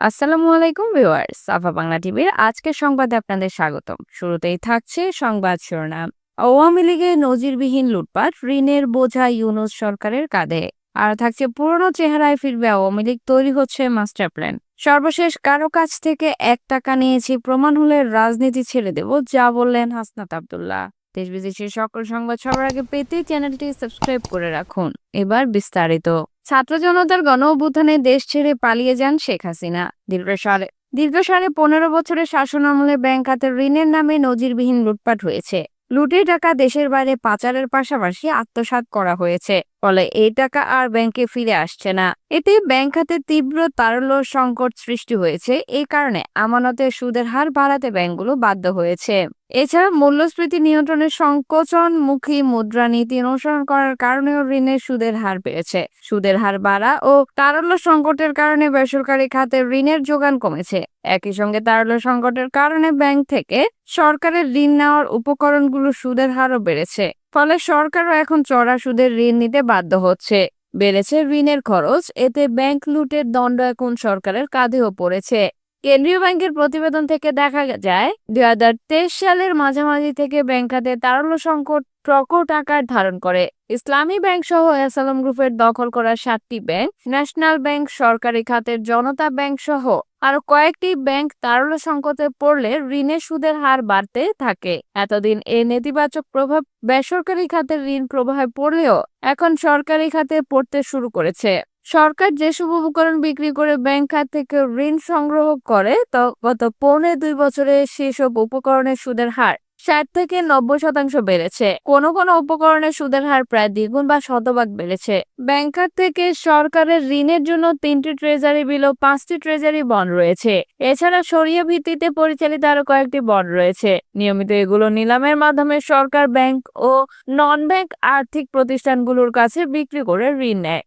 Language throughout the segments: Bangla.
আসসালামু আলাইকুম ভিউয়ার্স সাফা বাংলা টিভির আজকের সংবাদে আপনাদের স্বাগতম। শুরুতেই থাকছে সংবাদ শিরোনাম। আওয়ামী লীগের নজিরবিহীন লুটপাট ঋণের বোঝা ইউনুস সরকারের কাঁধে। আর থাকছে পুরনো চেহারায় ফিরবে আওয়ামী লীগ, তৈরি হচ্ছে মাস্টার প্ল্যান। সর্বশেষ কারও কাছ থেকে এক টাকা নিয়েছি, প্রমাণ হলে রাজনীতি ছেড়ে দেব, যা বললেন হাসনাত আবদুল্লাহ। দেশ বিদেশের সকল সংবাদ সবার আগে পেতে চ্যানেলটি সাবস্ক্রাইব করে রাখুন। এবার বিস্তারিত। ছাত্র জনতার গণ অভ্যুত্থানে দেশ ছেড়ে পালিয়ে যান শেখ হাসিনা। দীর্ঘ সালে দীর্ঘ সাড়ে পনেরো বছরের শাসন আমলে ব্যাংক খাতের ঋণের নামে নজিরবিহীন লুটপাট হয়েছে। লুটের টাকা দেশের বাইরে পাচারের পাশাপাশি আত্মসাৎ করা হয়েছে। ফলে এই টাকা আর ব্যাংকে ফিরে আসছে না। এতে ব্যাংক খাতে তীব্র তারল্য সংকট সৃষ্টি হয়েছে। এই কারণে আমানতের সুদের হার বাড়াতে ব্যাংকগুলো বাধ্য হয়েছে। এছাড়া মূল্যস্ফীতি নিয়ন্ত্রণের সংকোচনমুখী মুদ্রানীতি অনুসরণ করার কারণেও ঋণের সুদের হার বেড়েছে। সুদের হার বাড়া ও তারল্য সংকটের কারণে বেসরকারি খাতে ঋণের যোগান কমেছে। একই সঙ্গে তারল্য সংকটের কারণে ব্যাংক থেকে সরকারের ঋণ নেওয়ার উপকরণগুলো সুদের হারও বেড়েছে। ফলে সরকারও এখন চড়া সুদের ঋণ নিতে বাধ্য হচ্ছে। বেড়েছে ঋণের খরচ, এতে ব্যাংক লুটের দণ্ড এখন সরকারের কাঁধেও পড়েছে। কেন্দ্রীয় ব্যাংকের প্রতিবেদন থেকে দেখা যায়, দুই হাজার তেইশ সালের মাঝামাঝি থেকে ব্যাংক খাতে তারল্য সংকট প্রকট আকার ধারণ করে। ইসলামী ব্যাংক সহ এসালম গ্রুপের দখল করা সাতটি ব্যাংক, ন্যাশনাল ব্যাংক, সরকারি খাতের জনতা ব্যাংক সহ আরও কয়েকটি ব্যাংক তারল্য সংকটে পড়লে ঋণের সুদের হার বাড়তে থাকে। এতদিন এই নেতিবাচক প্রভাব বেসরকারি খাতের ঋণ প্রবাহে পড়লেও এখন সরকারি খাতে পড়তে শুরু করেছে। সরকার যেসব উপকরণ বিক্রি করে ব্যাংক খাত থেকে ঋণ সংগ্রহ করে, তা গত পৌনে দুই বছরে সেসব উপকরণের সুদের হার ষাট থেকে নব্বই শতাংশ বেড়েছে। কোন কোন উপকরণের সুদের হার প্রায় দ্বিগুণ বা শতভাগ বেড়েছে। ব্যাংকার থেকে সরকারের ঋণের জন্য তিনটি ট্রেজারি বিল ও পাঁচটি ট্রেজারি বন্ড রয়েছে। এছাড়া সরিয়ে ভিত্তিতে পরিচালিত আরও কয়েকটি বন্ড রয়েছে। নিয়মিত এগুলো নিলামের মাধ্যমে সরকার ব্যাংক ও নন ব্যাংক আর্থিক প্রতিষ্ঠানগুলোর কাছে বিক্রি করে ঋণ নেয়।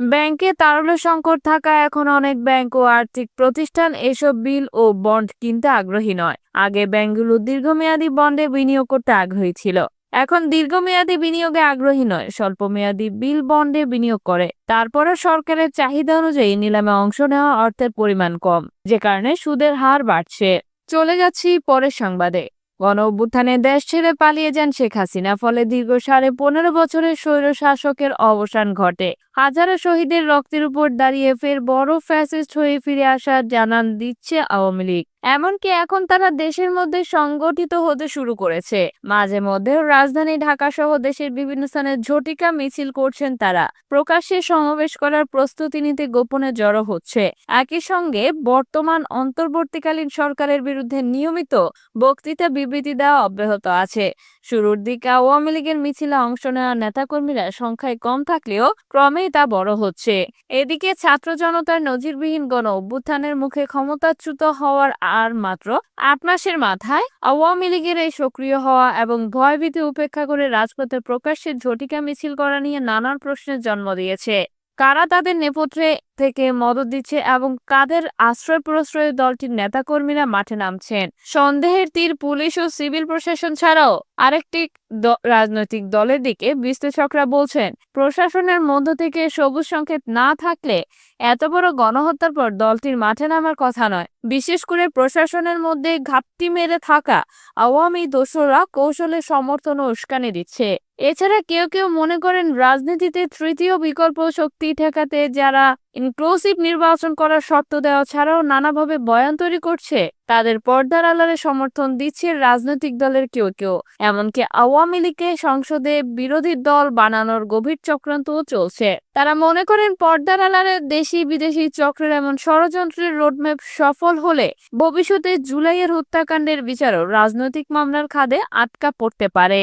ব্যাংকে তারল্য সংকট থাকা এখন অনেক ব্যাংক ও আর্থিক প্রতিষ্ঠান এসব বিল ও বন্ড কিনতে আগ্রহী নয়। আগে ব্যাংকগুলো দীর্ঘমেয়াদী বন্ডে বিনিয়োগ করতে আগ্রহী ছিল। এখন দীর্ঘমেয়াদী বিনিয়োগে আগ্রহী নয়, স্বল্পমেয়াদী বিল বন্ডে বিনিয়োগ করে। তারপরও সরকারের চাহিদা অনুযায়ী নিলামে অংশ নেওয়া অর্থের পরিমাণ কম, যে কারণে সুদের হার বাড়ছে। চলে যাচ্ছি পরের সংবাদে। গণ অভ্যুত্থানে দেশ ছেড়ে পালিয়ে যান শেখ হাসিনা, ফলে দীর্ঘ সাড়ে পনেরো বছরের স্বৈর শাসকের অবসান ঘটে। হাজারো শহীদের রক্তের উপর দাঁড়িয়ে ফের বড় ফ্যাসিস্ট হয়ে ফিরে আসার জানান দিচ্ছে আওয়ামী লীগ। এমনকি এখন তারা দেশের মধ্যে সংগঠিত হতে শুরু করেছে। মাঝে মধ্যে রাজধানী ঢাকা সহ দেশের বিভিন্ন স্থানে ঝটিকা মিছিল করছেন তারা। প্রকাশ্যে সমাবেশ করার প্রস্তুতি নিতে গোপনে জড়ো হচ্ছে। একই সঙ্গে বর্তমান অন্তর্বর্তীকালীন সরকারের বিরুদ্ধে নিয়মিত বক্তৃতা বিবৃতি দেওয়া অব্যাহত আছে। শুরুর দিকে আওয়ামী লীগের মিছিলে অংশ নেওয়া নেতাকর্মীরা সংখ্যায় কম থাকলেও ক্রমেই তা বড় হচ্ছে। এদিকে ছাত্র জনতার নজিরবিহীন গণ অভ্যুত্থানের মুখে ক্ষমতাচ্যুত হওয়ার আর মাত্র আট মাসের মাথায় আওয়ামী লীগের এই সক্রিয় হওয়া এবং ভয়ভীতি উপেক্ষা করে রাজপথে প্রকাশ্যে ঝটিকা মিছিল করা নিয়ে নানান প্রশ্নের জন্ম দিয়েছে। কারা তাদের নেপথ্যে থেকে মদত দিচ্ছে এবং কাদের আশ্রয় প্রশ্রয় দলটির নেতাকর্মীরা মাঠে নামছেন। সন্দেহের তীর পুলিশ ও সিভিল প্রশাসন ছাড়াও আরেকটি রাজনৈতিক দলের দিকে বিশ্লেষকরা বলছেন, প্রশাসনের মধ্য থেকে সবুজ সংকেত না থাকলে এত বড় গণহত্যার পর দলটির মাঠে নামার কথা নয়। বিশেষ করে প্রশাসনের মধ্যে ঘাপটি মেরে থাকা আওয়ামী দোসররা কৌশলে সমর্থন ও উস্কানি দিচ্ছে। এছাড়া কেউ কেউ মনে করেন, রাজনীতিতে তৃতীয় বিকল্প শক্তি ঠেকাতে যারা ইনক্লুসিভ নির্বাচন করার শর্ত দেওয়া ছাড়াও নানাভাবে বয়ান তৈরি করছে। তাদের পর্দার আলারে সমর্থন দিচ্ছে রাজনৈতিক দলের কেউ কেউ। এমনকি আওয়ামী লীগকে সংসদে বিরোধী দল বানানোর গভীর চক্রান্তও চলছে। তারা মনে করেন পর্দার আলারে দেশি বিদেশি চক্রের এমন ষড়যন্ত্রের রোডম্যাপ সফল হলে ভবিষ্যতে জুলাইয়ের হত্যাকাণ্ডের বিচারও রাজনৈতিক মামলার খাদে আটকা পড়তে পারে।